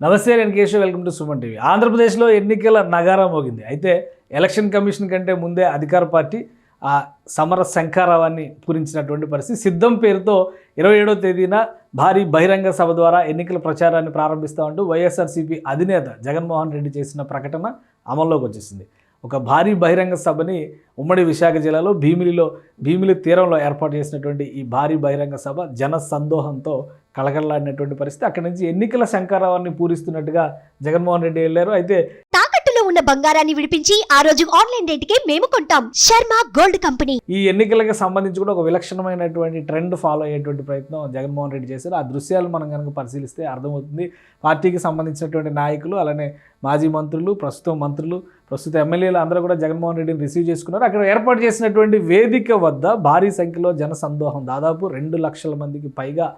నమస్తే నేను Keshav. Welcome to Suman TV. ఆంధ్రప్రదేశ్లో ఎన్నికల నగారం మోగింది. అయితే ఎలక్షన్ కమిషన్ కంటే ముందే అధికార పార్టీ ఆ సమర శంఖారావాన్ని పూరించినటువంటి పరిస్థితి. సిద్ధం పేరుతో ఇరవై ఏడో తేదీన భారీ బహిరంగ సభ ద్వారా ఎన్నికల ప్రచారాన్ని ప్రారంభిస్తామంటూ వైఎస్ఆర్సీపీ అధినేత జగన్మోహన్ రెడ్డి చేసిన ప్రకటన అమల్లోకి వచ్చేసింది. ఒక భారీ బహిరంగ సభని ఉమ్మడి విశాఖ జిల్లాలో భీమిలిలో భీమిలి తీరంలో ఏర్పాటు చేసినటువంటి ఈ భారీ బహిరంగ సభ జన సందోహంతో కళకళలాడినటువంటి పరిస్థితి. అక్కడి నుంచి ఎన్నికల శంకారావాన్ని పూరిస్తున్నట్టుగా జగన్మోహన్ రెడ్డి వెళ్ళారు. అయితే తాకట్టులో ఉన్న బంగారాన్ని విడిపించి ఆ రోజు ఆన్లైన్ రేటుకే మేము కొంటాం. Sharma gold company. ఈ ఎన్నికలకు సంబంధించి కూడా ఒక విలక్షణమైనటువంటి ట్రెండ్ ఫాలో అయ్యేటువంటి ప్రయత్నం జగన్మోహన్ రెడ్డి చేశారు. ఆ దృశ్యాలు మనం కనుక పరిశీలిస్తే అర్థమవుతుంది. పార్టీకి సంబంధించినటువంటి నాయకులు అలానే మాజీ మంత్రులు ప్రస్తుతం మంత్రులు ప్రస్తుత ఎమ్మెల్యేలు అందరూ కూడా జగన్మోహన్ రెడ్డిని రిసీవ్ చేసుకున్నారు. అక్కడ ఏర్పాటు చేసినటువంటి వేదిక వద్ద భారీ సంఖ్యలో జన సందోహం. దాదాపు రెండు లక్షల మందికి పైగా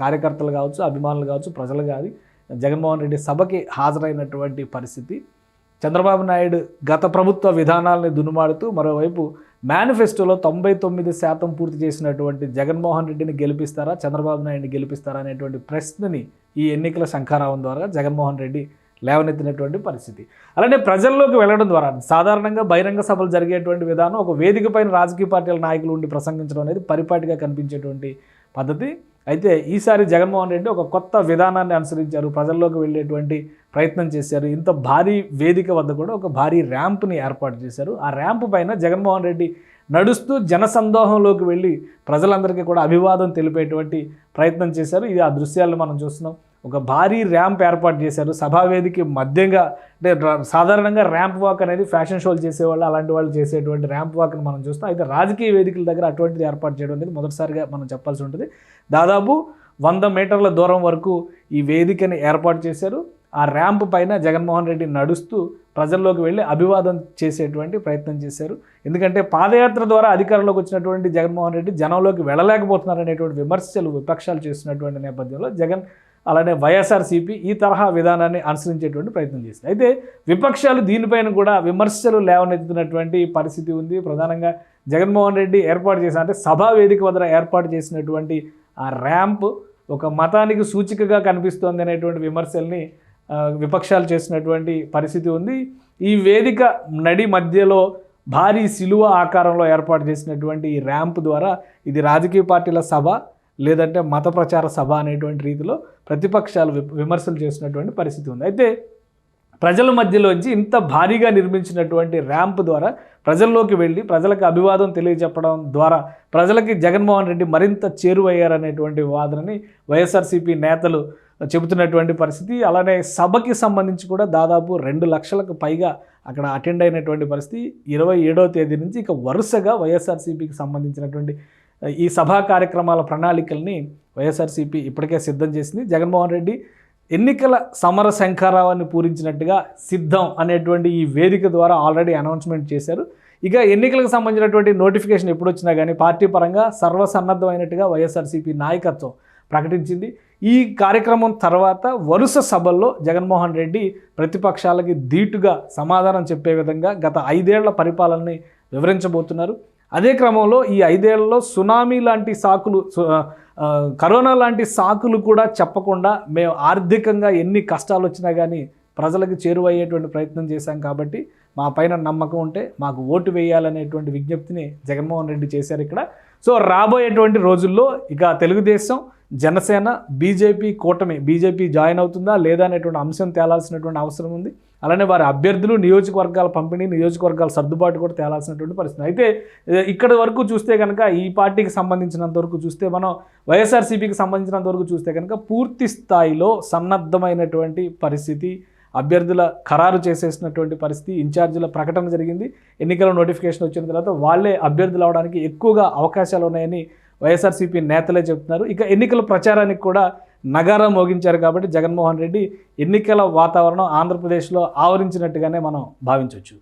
కార్యకర్తలు కావచ్చు అభిమానులు కావచ్చు ప్రజలు కాదు. జగన్మోహన్ రెడ్డి సభకి హాజరైనటువంటి పరిస్థితి. చంద్రబాబు నాయుడు గత ప్రభుత్వ విధానాలని దునుమాడుతూ మరోవైపు మేనిఫెస్టోలో తొంభై తొమ్మిది శాతం పూర్తి చేసినటువంటి జగన్మోహన్ రెడ్డిని గెలిపిస్తారా చంద్రబాబు నాయుడిని గెలిపిస్తారా అనేటువంటి ప్రశ్నని ఈ ఎన్నికల శంఖారావం ద్వారా జగన్మోహన్ రెడ్డి లేవనెత్తినటువంటి పరిస్థితి. అలానే ప్రజల్లోకి వెళ్ళడం ద్వారా సాధారణంగా బహిరంగ సభలు జరిగేటువంటి విధానం ఒక వేదిక పైన రాజకీయ పార్టీల నాయకులు ఉండి ప్రసంగించడం అనేది పరిపాటిగా కనిపించేటువంటి పద్ధతి. అయితే ఈసారి జగన్మోహన్ రెడ్డి ఒక కొత్త విధానాన్ని అనుసరించారు. ప్రజల్లోకి వెళ్ళేటువంటి ప్రయత్నం చేశారు. ఇంత భారీ వేదిక వద్ద కూడా ఒక భారీ ర్యాంప్ని ఏర్పాటు చేశారు. ఆ ర్యాంప్ పైన జగన్మోహన్ రెడ్డి నడుస్తూ జనసందోహంలోకి వెళ్ళి ప్రజలందరికీ కూడా అభివాదం తెలిపేటువంటి ప్రయత్నం చేశారు. ఇది ఆ దృశ్యాలను మనం చూస్తున్నాం. ఒక భారీ ర్యాంప్ ఏర్పాటు చేశారు. సభా వేదిక మధ్యంగా అంటే సాధారణంగా ర్యాంప్ వాక్ అనేది ఫ్యాషన్ షోలు చేసేవాళ్ళు అలాంటి వాళ్ళు చేసేటువంటి ర్యాంప్ వాక్ని మనం చూస్తాం. అయితే రాజకీయ వేదికల దగ్గర అటువంటిది ఏర్పాటు చేయడం అనేది మొదటిసారిగా మనం చెప్పాల్సి ఉంటుంది. దాదాపు వంద మీటర్ల దూరం వరకు ఈ వేదికని ఏర్పాటు చేశారు. ఆ ర్యాంప్ పైన జగన్మోహన్ రెడ్డి నడుస్తూ ప్రజల్లోకి వెళ్ళి అభివాదం చేసేటువంటి ప్రయత్నం చేశారు. ఎందుకంటే పాదయాత్ర ద్వారా అధికారంలోకి వచ్చినటువంటి జగన్మోహన్ రెడ్డి జనంలోకి వెళ్ళలేకపోతున్నారు అనేటువంటి విమర్శలు విపక్షాలు చేస్తున్నటువంటి నేపథ్యంలో జగన్ అలానే వైఎస్ఆర్సీపీ ఈ తరహా విధానాన్ని అనుసరించేటువంటి ప్రయత్నం చేసింది. అయితే విపక్షాలు దీనిపైన కూడా విమర్శలు లేవనెత్తుతున్నటువంటి పరిస్థితి ఉంది. ప్రధానంగా జగన్మోహన్ రెడ్డి ఏర్పాటు చేసిన అంటే సభా వేదిక వద్ద ఏర్పాటు చేసినటువంటి ఆ ర్యాంప్ ఒక మతానికి సూచికగా కనిపిస్తోంది అనేటువంటి విమర్శల్ని విపక్షాలు చేసినటువంటి పరిస్థితి ఉంది. ఈ వేదిక నడి మధ్యలో భారీ శిలువ ఆకారంలో ఏర్పాటు చేసినటువంటి ఈ ర్యాంప్ ద్వారా ఇది రాజకీయ పార్టీల సభ. లేదంటే మత ప్రచార సభ అనేటువంటి రీతిలో ప్రతిపక్షాలు విమర్శలు చేసినటువంటి పరిస్థితి ఉంది. అయితే ప్రజల మధ్యలోంచి ఇంత భారీగా నిర్మించినటువంటి ర్యాంప్ ద్వారా ప్రజల్లోకి వెళ్ళి ప్రజలకు అభివాదం తెలియజెప్పడం ద్వారా ప్రజలకి జగన్మోహన్ రెడ్డి మరింత చేరువయ్యారనేటువంటి వాదనని వైఎస్ఆర్సీపీ నేతలు చెబుతున్నటువంటి పరిస్థితి. అలానే సభకి సంబంధించి కూడా దాదాపు రెండు లక్షలకు పైగా అక్కడ అటెండ్ అయినటువంటి పరిస్థితి. ఇరవై ఏడవ తేదీ నుంచి ఇక వరుసగా వైఎస్ఆర్సీపీకి సంబంధించినటువంటి ఈ సభా కార్యక్రమాల ప్రణాళికల్ని వైఎస్ఆర్సీపీ ఇప్పటికే సిద్ధం చేసింది. జగన్మోహన్ రెడ్డి ఎన్నికల సమర శంఖారావాన్ని పూరించినట్టుగా సిద్ధం అనేటువంటి ఈ వేదిక ద్వారా ఆల్రెడీ అనౌన్స్మెంట్ చేశారు. ఇక ఎన్నికలకు సంబంధించినటువంటి నోటిఫికేషన్ ఎప్పుడు వచ్చినా కానీ పార్టీ పరంగా సర్వసన్నద్ధమైనట్టుగా వైఎస్ఆర్సీపీ నాయకత్వం ప్రకటించింది. ఈ కార్యక్రమం తర్వాత వరుస సభల్లో జగన్మోహన్ రెడ్డి ప్రతిపక్షాలకి ధీటుగా సమాధానం చెప్పే విధంగా గత ఐదేళ్ళ పరిపాలనని వివరించబోతున్నారు. అదే క్రమంలో ఈ ఐదేళ్ళలో సునామీ లాంటి సాకులు సు- కరోనా లాంటి సాకులు కూడా చెప్పకుండా మేము ఆర్థికంగా ఎన్ని కష్టాలు వచ్చినా కానీ ప్రజలకు చేరువయ్యేటువంటి ప్రయత్నం చేశాం కాబట్టి మా పైన నమ్మకం ఉంటే మాకు ఓటు వేయాలనేటువంటి విజ్ఞప్తిని జగన్మోహన్ రెడ్డి చేశారు ఇక్కడ. సో రాబోయేటువంటి రోజుల్లో ఇక తెలుగుదేశం జనసేన బీజేపీ కూటమి బీజేపీ జాయిన్ అవుతుందా లేదా అనేటువంటి అంశం తేలాల్సినటువంటి అవసరం ఉంది. అలానే వారి అభ్యర్థులు నియోజకవర్గాల పంపిణీ నియోజకవర్గాల సర్దుబాటు కూడా తేలాల్సినటువంటి పరిస్థితి. అయితే ఇక్కడ ఇక్కడి వరకు చూస్తే కనుక ఈ పార్టీకి సంబంధించినంత వరకు చూస్తే మనం వైఎస్ఆర్సీపీకి సంబంధించినంత వరకు చూస్తే కనుక పూర్తి స్థాయిలో సన్నద్ధమైనటువంటి పరిస్థితి అభ్యర్థుల ఖరారు చేసేసినటువంటి పరిస్థితి ఇన్ఛార్జీల ప్రకటన జరిగింది. ఎన్నికల నోటిఫికేషన్ వచ్చిన తర్వాత వాళ్ళే అభ్యర్థులు అవడానికి ఎక్కువగా అవకాశాలు ఉన్నాయని వైఎస్ఆర్సీపీ నేతలే చెప్తున్నారు. ఇక ఎన్నికల ప్రచారానికి కూడా నగరం మోగించారు కాబట్టి జగన్మోహన్ రెడ్డి ఎన్నికల వాతావరణం ఆంధ్రప్రదేశ్లో ఆవరించినట్టుగానే మనం భావించవచ్చు